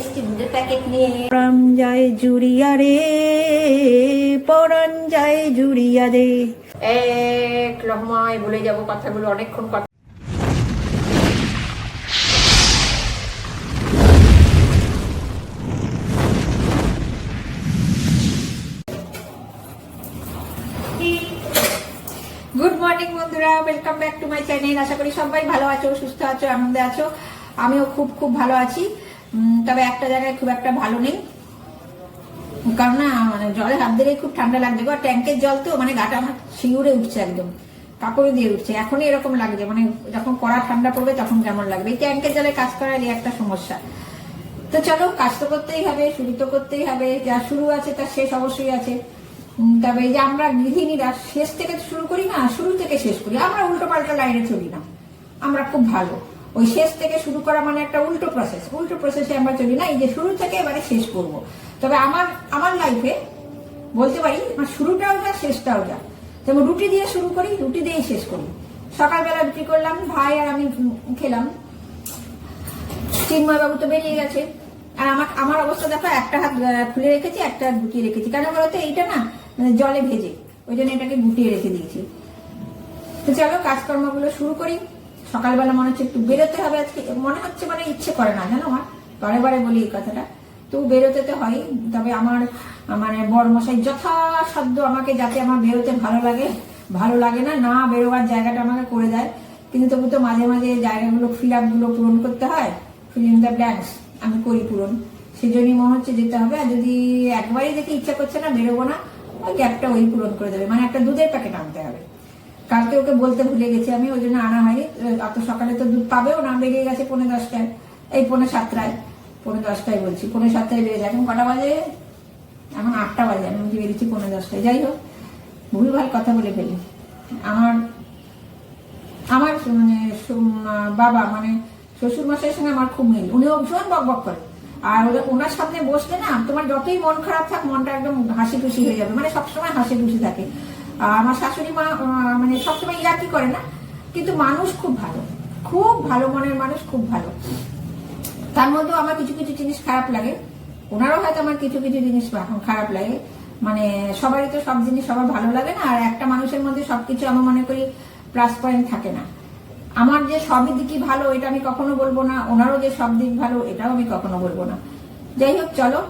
এসছি দুধের প্যাকেট নিয়ে পরাণ যায় জুড়িয়া রে পরাণ যায় জুড়িয়া এক লহমায় বলে যাব কথাগুলো অনেকক্ষণ কথা। গুড মর্নিং বন্ধুরা welcome back to my channel আশা করি সবাই ভালো আছো সুস্থ আছো আনন্দে আছো। আমিও খুব খুব ভালো আছি। তবে একটা জায়গায় খুব একটা ভালো নেই। কারণ না মানে জলে হাত দিলেই খুব ঠান্ডা লাগছে গো। ট্যাঙ্কের জল তো মানে গাটা আমার শিউরে উঠছে একদম। কাপড়ে দিয়ে উঠছে। এখনই এরকম লাগছে। মানে যখন কড়া ঠান্ডা পড়বে তখন কেমন লাগবে? এই ট্যাঙ্কের জলে কাজ করার একটা সমস্যা। তো চলো, কাজ তো করতেই হবে, শুরু তো করতেই হবে। যা শুরু আছে তার শেষ অবশ্যই আছে। তবে এই যে আমরা গৃহিণীরা শেষ থেকে শুরু করি না, শুরু থেকে শেষ করি। আমরা উল্টো পাল্টা লাইনে চলি না। আমরা খুব ভালো। ওই শেষ থেকে শুরু করা মানে একটা উল্টো প্রসেস উল্টো প্রসেসে আমরা চলি না, এই যে শুরু থেকে এবারে শেষ করব। তবে আমার আমার লাইফে বলতে পারি, আমার শুরুটাও যা, শেষটাও যা। যেমন রুটি দিয়ে শুরু করি, রুটি দিয়েই শেষ করি। সকালবেলা রুটি করলাম, ভাই আর আমি খেলাম। চিন্ময় বাবু তো বেরিয়ে গেছে। আর আমার আমার অবস্থা দেখো, একটা হাত খুলে রেখেছি, একটা গুটিয়ে রেখেছি। কেন বলতো এইটা না মানে জলে ভেজে, ওই জন্য এটাকে গুটিয়ে রেখে দিয়েছি। তো চলো, কাজকর্মগুলো শুরু করি। সকালবেলা মনে হচ্ছে একটু বেরোতে হবে আজকে। মনে হচ্ছে মানে ইচ্ছে করে না, জানো আমার বারে বারে বলি এই কথাটা। তো বেরোতে তো হয়, তবে আমার মানে বড় মশাই যথাসাধ্য আমাকে যাতে আমার বেরোতে ভালো লাগে ভালো লাগে না না বেরোবার জায়গাটা আমাকে করে দেয়। কিন্তু তবু তো মাঝে মাঝে জায়গাগুলো ফিলগুলো পূরণ করতে হয় ফিল ইন দ্য ব্ল্যাঙ্কস আমি করি পূরণ। সেই জন্যই মনে হচ্ছে যেতে হবে, আর যদি একবারই দেখে ইচ্ছা করছে না, বেরোবো না, ওই গ্যাপটা ওই পূরণ করে দেবে। মানে একটা দুধের প্যাকেট আনতে হবে। কালকে ওকে বলতে ভুলে গেছি আমি, ওই জন্য আনা হয়নি। অত সকালে তো দুধ পাবেও না, বেরিয়ে গেছে পৌনে দশটায়। এই পৌনে সাতটায়। পৌনে দশটায় বলছি পনেরো সাতটায় বেরিয়ে যায় এখন কটা বাজে? এখন আটটা বাজে, আমি বলছি বেরিয়েছি পৌনে দশটায়। যাই হোক ভুলভাল কথা বলে ফেলি। আমার আমার মানে বাবা মানে শ্বশুর মশাইয়ের সঙ্গে আমার খুব মিল। উনিও ভীষণ বক বক করে। আর ওনার সামনে বসলে না, তোমার যতই মন খারাপ থাক, মনটা একদম হাসি খুশি হয়ে যাবে। মানে সবসময় হাসি খুশি থাকে। আমার শাশুড়ি মা মানে সবসময় ইয়ার্কি করে না, কিন্তু মানুষ খুব ভালো। খুব ভালো মনের মানুষ, খুব ভালো। তার মধ্যেও আমার কিছু কিছু জিনিস খারাপ লাগে। ওনারও হয়তো আমার কিছু কিছু জিনিস এখন খারাপ লাগে। মানে সবারই তো সব জিনিস সবার ভালো লাগে না, আর একটা মানুষের মধ্যে সবকিছু আমি মনে করি প্লাস পয়েন্ট থাকে না। আমার যে সবই দিকই ভালো, এটা আমি কখনো বলব না। ওনারও যে সব দিক ভালো, এটাও আমি কখনো বলব না। যাই হোক, চলো।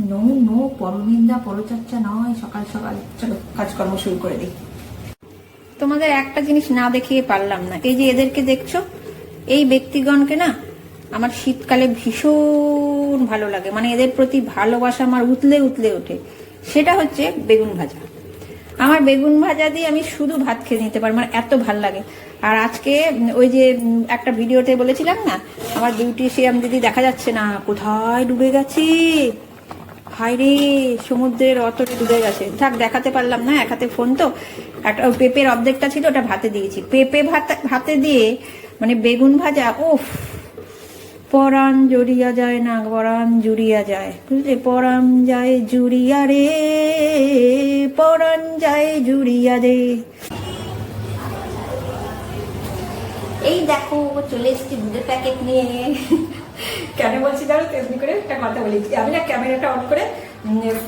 নো নো পরনিন্দা পরচর্চা নয় সকাল সকাল চলো, কাজকর্ম শুরু করে দিই। তোমাদের একটা জিনিস না দেখিয়ে পারলাম না। এই যে এদেরকে দেখছ, এই ব্যক্তিগণকে না আমার শীতকালে ভীষণ ভালো লাগে। মানে এদের প্রতি ভালোবাসা আমার উতলে উতলে ওঠে। সেটা হচ্ছে বেগুন ভাজা। আমার বেগুন ভাজা দিয়ে আমি শুধু ভাত খেয়ে নিতে পারি আমার এত ভালো লাগে। আর আজকে, ওই যে, একটা ভিডিওতে বলেছিলাম না, আমার বিউটিশিয়ান দিদি দেখা যাচ্ছে না, কোথায় ডুবে গেছে? হায় রে, সমুদ্রের অতটা ডুবে গেছে। থাক, দেখাতে পারলাম না, এক হাতে ফোন তো। একটা পেঁপের অর্ধেকটা ছিল, ওটা ভাতে দিয়েছি। পেঁপে ভাত, ভাতে দিয়ে মানে বেগুন ভাজা ওফ পরাণ জড়িয়া যায় না, পরাণ জুড়িয়া যায়। বুঝলে? পরাণ যায় জুড়িয়া রে, পরাণ যায় জুড়িয়া রে। এই দেখো, চলে এসেছি দুধের প্যাকেট নিয়ে। কেন বলছি জানো? তেমনি করে একটা কথা বলি। আমি না ক্যামেরাটা অন করে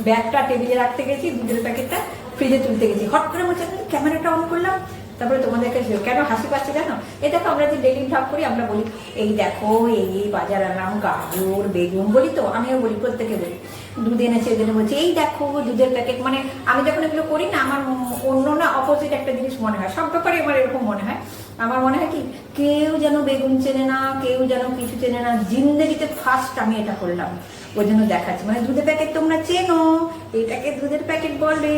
ব্যাগটা টেবিলে রাখতে গেছি, দুধের প্যাকেটটা ফ্রিজে তুলতে গেছি। হট করে বলছি ক্যামেরাটা অন করলাম, তারপরে তোমাদের কাছে কেন হাসি পাচ্ছে জানো? এটা দেখো, আমরা যে ডেলি ভাব করি, আমরা বলি, এই দেখো, এই এই বাজার আনলাম গাজর, বেগুন, বলি তো, আমিও বলি, প্রত্যেকে বলি। দুধ এনেছে এদের বলছি এই দেখো দুধের প্যাকেট মানে আমি যখন এগুলো করি না, আমার অন্য না অপোজিট একটা জিনিস মনে হয়। সব ব্যাপারে আমার এরকম মনে হয়। আমার মনে হয় কি, কেউ যেন বেগুন চেনে না, কেউ যেন কিছু চেনে না, জিন্দগিতে ফার্স্ট আমি এটা করলাম। ওই জন্য দেখাচ্ছি। মানে দুধের প্যাকেট তোমরা চেনো, এটাকে দুধের প্যাকেট বলে।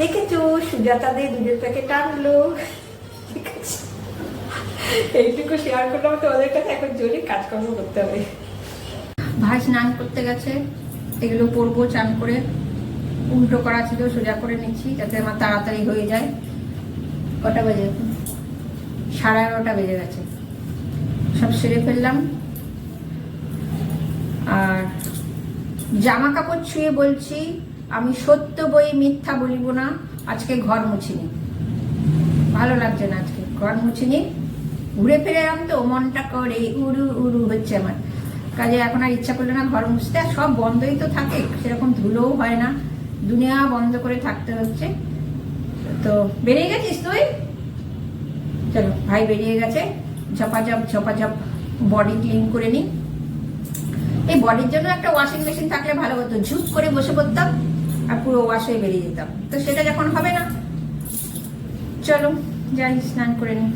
দেখেছ? সুজাতা দিয়ে দুধের প্যাকেট আনলো। ঠিক আছে এইটুকু শেয়ার করলাম তো ওদের কাছে এখন জোরে কাজকর্ম করতে হবে। ভাই স্নান করতে গেছে। এগুলো পরবো, চান করে উল্টো করা ছিল, সোজা করে নিচ্ছি, যাতে আমার তাড়াতাড়ি হয়ে যায়। কটা বেজে? সাড়ে এগারোটা বেজে গেছে। সব সেরে ফেললাম। আর জামা কাপড় ছুঁয়ে বলছি, আমি সত্য বই মিথ্যা বলিব না, আজকে ঘর মুছিনি। ভালো লাগছে না আজকে, ঘর মুছিনি। ঘুরে ফিরে এলাম তো, মনটা করে উড়ু উড়ু হচ্ছে আমার। কাজে এখন আর ইচ্ছা করলে না ঘর মুছতে, আর সব বন্ধই তো থাকে, সেরকম ধুলোও হয় না। দুনিয়া বন্ধ করে থাকতে হচ্ছে। তো বেরিয়ে গেছিস তুই? চলো, ভাই বেরিয়ে গেছে। ঝপাঝপ ঝপাঝপ বডি ক্লিন করে নিই এই বডির জন্য একটা ওয়াশিং মেশিন থাকলে ভালো হতো। ঝুপ করে বসে পড়তাম আর পুরো ওয়াশ হয়ে বেরিয়ে যেতাম। তো সেটা যখন হবে না, চলো, যাই, স্নান করে নিই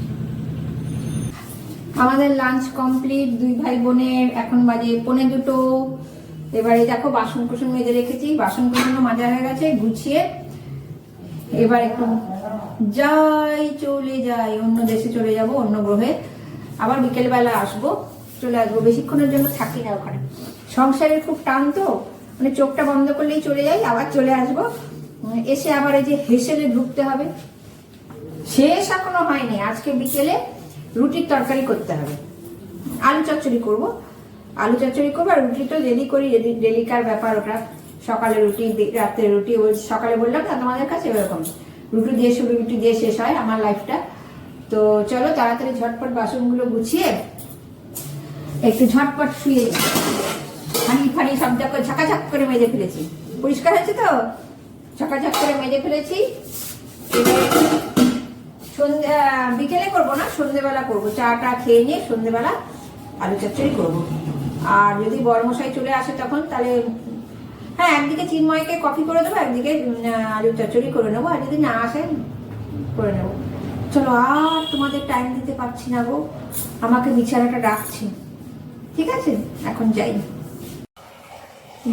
আমাদের লাঞ্চ কমপ্লিট দুই ভাই বোনের এখন বাজে পৌনে দুটো। এবারে দেখো বাসন কুসন মেজে রেখেছি, বাসন কুসনও মাজা হয়ে গেছে, গুছিয়ে এবার একটু যাই, চলে যাই, অন্য দেশে চলে যাব, অন্য গ্রহে। আবার বিকেলবেলা আসব, চলে আসব, বেশিক্ষণের জন্য থাকি না ওখানে। সংসারের খুব টান তো মানে চোখটা বন্ধ করলেই চলে যাই, আবার চলে আসব। এসে আবার এই যে হেসেলে ঢুকতে হবে। শেষ এখনও হয়নি, আজকে বিকেলে রুটির তরকারি করতে হবে। আলু চচ্চড়ি করব। আলু চচ্চড়ি করব আর রুটি তো ডেলি করি ডেলিকার ব্যাপার? ওটা সকালে রুটি রাত্রে রুটি, ওই সকালে বললাম না, তোমাদের কাছে ওরকম রুটি দিয়ে শুরু, রুটি দিয়ে শেষ হয় আমার লাইফটা তো চলো তাড়াতাড়ি ঝটপট বাসনগুলো গুছিয়ে একটু ঝটপট শুয়ে হানি ফানি সব দেখো ঝাঁকাঝাক করে মেজে ফেলেছি। পরিষ্কার হয়েছে তো? ঝাঁকাঝাক করে মেজে ফেলেছি। এবার সন্ধ্যা বিকেলে করব না সন্ধ্যেবেলা করব। চা টা খেয়ে নিয়ে সন্ধ্যেবেলা আলু চচ্চড়ি করব। আর যদি বড়মশাই চলে আসে তখন তাহলে হ্যাঁ একদিকে চিন্ময়কে কফি করে দেবো, একদিকে আলু চচ্চড়ি করে নেব। আর যদি না আসে, করে নেব। চলো, আর তোমাদের টাইম দিতে পারছি না গো। আমাকে বিছানাটা ডাকছে। ঠিক আছে? এখন যাই।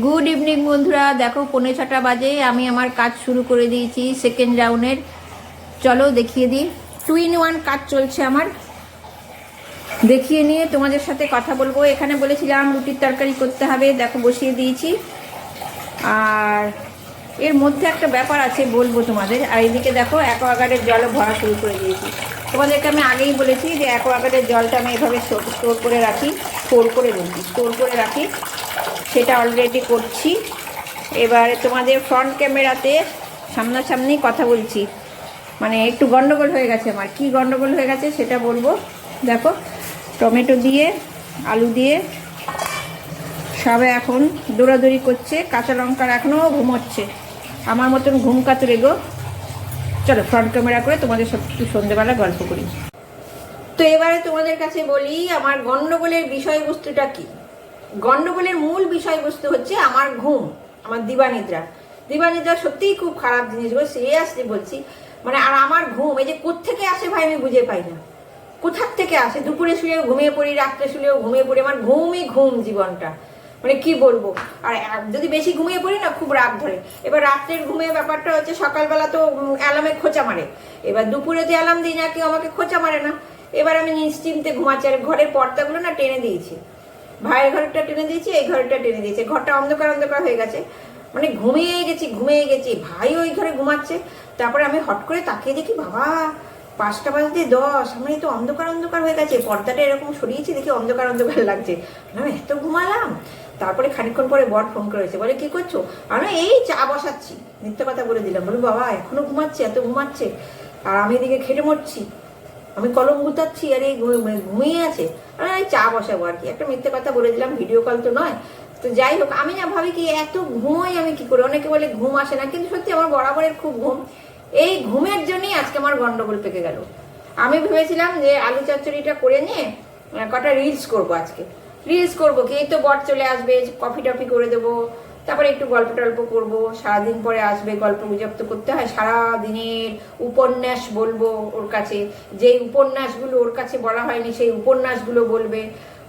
গুড ইভিনিং বন্ধুরা। দেখো, পৌনে ছটা বাজে। আমি আমার কাজ শুরু করে দিয়েছি সেকেন্ড রাউন্ডের চলো দেখিয়ে দিই। টু ইন ওয়ান কাজ চলছে আমার। দেখিয়ে নিয়ে তোমাদের সাথে কথা বলব। এখানে বলেছিলাম রুটির তরকারি করতে হবে, দেখো বসিয়ে দিয়েছি। আর এর মধ্যে একটা ব্যাপার আছে, বলব তোমাদের। আর এদিকে দেখো, অ্যাকোয়াগার্ডের জলও ভরা শুরু করে দিয়েছি। তোমাদেরকে আমি আগেই বলেছি যে অ্যাকোয়াগার্ডের জলটা আমি এভাবে স্টোর করে রাখি স্টোর করে রাখি স্টোর করে রাখি। সেটা অলরেডি করছি। এবারে তোমাদের ফ্রন্ট ক্যামেরাতে সামনাসামনি কথা বলছি। মানে একটু গন্ডগোল হয়ে গেছে আমার। কি গন্ডগোল হয়ে গেছে সেটা বলব। দেখো, টমেটো দিয়ে, আলু দিয়ে, সবে এখন দৌড়াদৌড়ি করছে, কাঁচা লঙ্কার এখনও ঘুমোচ্ছে। আমার মতন ঘুম কাতুরে গো। চলো ফ্রন্ট ক্যামেরা করে তোমাদের সব একটু সন্ধ্যেবেলা গল্প করি। তো এবারে তোমাদের কাছে বলি, আমার গন্ডগোলের বিষয়বস্তুটা কি? গন্ডগোলের মূল বিষয়বস্তু হচ্ছে আমার ঘুম, আমার দিবানিদ্রা। দিবানিদ্রা সত্যিই খুব খারাপ জিনিস গো সিরিয়াসলি বলছি মানে আর আমার ঘুম, এই যে কোত্থেকে আসে ভাই আমি বুঝে পাই না। কোথার থেকে আসে? দুপুরে শুলেও ঘুমিয়ে পড়ি, রাত্রে শুলেও ঘুমিয়ে পড়ি, আমার ঘুমই ঘুম জীবনটা। মানে কি বলব? আর যদি বেশি ঘুমিয়ে পড়ি না, খুব রাগ ধরে। এবার রাত্রের ঘুমের ব্যাপারটা হচ্ছে সকালবেলা তো অ্যালামে খোঁচা মারে। এবার দুপুরে যে অ্যালার্ম দিই না, কেউ আমাকে খোঁচা মারে না। এবার আমি নিশ্চিন্তে ঘুমাচ্ছি। আর ঘরের পর্দাগুলো না টেনে দিয়েছি। ভাইয়ের ঘরটা টেনে দিয়েছি, এই ঘরটা টেনে দিয়েছে। ঘরটা অন্ধকার অন্ধকার হয়ে গেছে। মানে ঘুমিয়ে গেছি ঘুমিয়ে গেছি। ভাই ওই ঘরে ঘুমাচ্ছে। তারপরে আমি হট করে তাকিয়ে দেখি, বাবা, পাঁচটা বাজতে দশ। আমি তো অন্ধকার অন্ধকার হয়ে গেছে। পর্দাটা এরকম সরিয়েছি দেখি অন্ধকার অন্ধকার লাগছে। আমি এত ঘুমালাম? তারপরে খানিকক্ষণ পরে বর ফোন করেছে। বলে, কি করছ? আমি এই চা বসাচ্ছি। মিথ্যে কথা বলে দিলাম। বলি, বাবা, এখনও ঘুমাচ্ছে, এত ঘুমাচ্ছে। আর আমি এদিকে খেটে মরছি। আমি কলম গুতাচ্ছি, আর এই ঘুমিয়ে আছে। এই চা বসাবো আর কি। একটা মিথ্যে কথা বলে দিলাম, ভিডিও কল তো নয়। তো যাই হোক, আমি না ভাবি কি এত ঘুমোই আমি কি করি? অনেকে বলে ঘুম আসে না, কিন্তু সত্যি আমার বরাবরের খুব ঘুম। এই ঘুমের জন্যই আজকে আমার গন্ডগোল পেকে গেল। আমি ভেবেছিলাম যে আলু চচ্চড়িটা করে নিয়ে কটা রিলস করব আজকে। রিলস করব কি? এই তো বট চলে আসবে কফি টফি করে দেবো, তারপরে একটু গল্প টল্প করব, সারাদিন পরে আসবে, গল্প গুজব তো করতে হয়, সারাদিনের উপন্যাস বলব ওর কাছে। যেই উপন্যাসগুলো ওর কাছে বলা হয়নি, সেই উপন্যাসগুলো বলবে।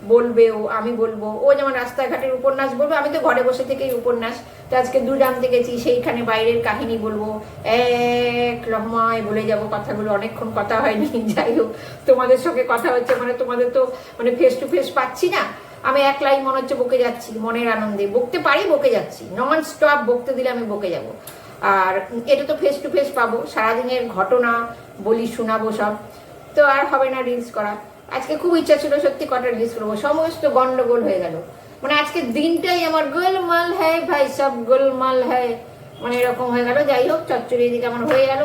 বলবে ও, আমি বলব। ও যেমন রাস্তাঘাটের উপন্যাস বলবে, আমি তো ঘরে বসে থেকেই উপন্যাস। তো আজকে দূর আনতে গেছি সেইখানে বাইরের কাহিনী বলব। এক লহমায় বলে যাব কথাগুলো, অনেকক্ষণ কথা হয়নি, যাই হোক, তোমাদের সঙ্গে কথা হচ্ছে মানে তোমাদের তো মানে ফেস টু ফেস পাচ্ছি না। আমি একলাই মনে হচ্ছে বকে যাচ্ছি, মনের আনন্দে। বকতে পারি, বকে যাচ্ছি। নন স্টপ বকতে দিলে আমি বকে যাব। আর এটা তো ফেস টু ফেস পাবো, সারাদিনের ঘটনা বলি, শোনাবো সব। তো আর হবে না রিলস করা। আজকে খুব ইচ্ছা ছিল সত্যি কটা রিলস করব। সমস্ত গন্ডগোল হয়ে গেল। মানে আজকে দিনটাই আমার গোলমাল হ্যায় ভাই, সব গোলমাল হ্যায়। মানে এরকম হয়ে গেল। যাই হোক, চচ্চড়ি এদিকে আমার হয়ে গেল।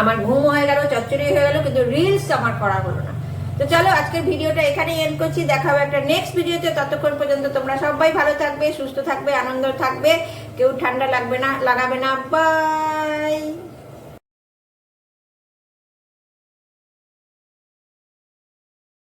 আমার ঘুম হয়ে গেল, চচ্চড়ি হয়ে গেল, কিন্তু রিলস আমার করা হলো না। তো চলো, আজকের ভিডিওটা এখানে এন্ড করছি। দেখা হবে একটা নেক্সট ভিডিওতে। ততক্ষণ পর্যন্ত তোমরা সবাই ভালো থাকবে, সুস্থ থাকবে, আনন্দ থাকবে। কেউ ঠান্ডা লাগবে না, লাগাবে না। বাই